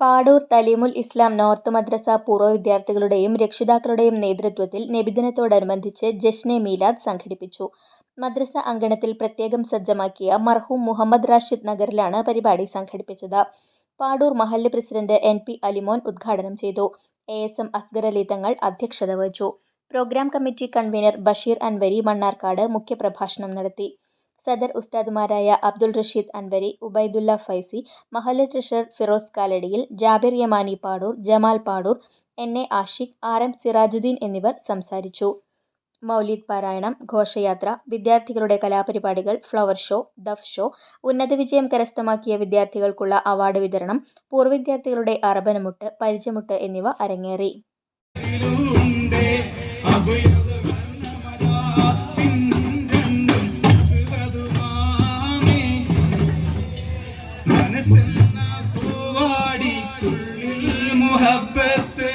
പാടൂർ തലീമുൽ ഇസ്ലാം north മദ്രസ പൂർവ വിദ്യാർത്ഥികളുടെയും രക്ഷിതാക്കളുടെയും നേതൃത്വത്തിൽ നബിദിനത്തോടനുബന്ധിച്ച് ജഷ്നെ മീലാദ് സംഘടിപ്പിച്ചു. മദ്രസ അങ്കണത്തിൽ പ്രത്യേകം സജ്ജമാക്കിയ മർഹൂം മുഹമ്മദ് റാഷിദ് നഗറിലാണ് പരിപാടി സംഘടിപ്പിച്ചത്. പാടൂർ മഹല്ല് പ്രസിഡന്റ് എൻ. പി. അലിമോൻ ഉദ്ഘാടനം ചെയ്തു. A. S. M Asgar Ali Thangal അധ്യക്ഷത വഹിച്ചു. Programme committee convener Basheer Anwari Mannarkkad മുഖ്യപ്രഭാഷണം നടത്തി. സദർ ഉസ്താദുമാരായ അബ്ദുൾ റഷീദ് അൻവരി, ഉബൈദുല്ല ഫൈസി, മഹല്ല് treasurer Firoz കാലടിയിൽ, Jabir Yamani Padur, Jamal Padur, N. A. Ashiq, R. M. Sirajuddin എന്നിവർ സംസാരിച്ചു. മൗലിദ് പാരായണം, ഘോഷയാത്ര, വിദ്യാർത്ഥികളുടെ കലാപരിപാടികൾ, ഫ്ലവർ ഷോ, ദഫ് ഷോ, ഉന്നത വിജയം കരസ്ഥമാക്കിയ വിദ്യാർത്ഥികൾക്കുള്ള അവാർഡ് വിതരണം, പൂർവ വിദ്യാർത്ഥികളുടെ അറബനമുട്ട്, പരിചമുട്ട് എന്നിവ അരങ്ങേറി. മനസ്സെന്ന പൂവാടിക്കുള്ളിൽ മുഹബത്ത്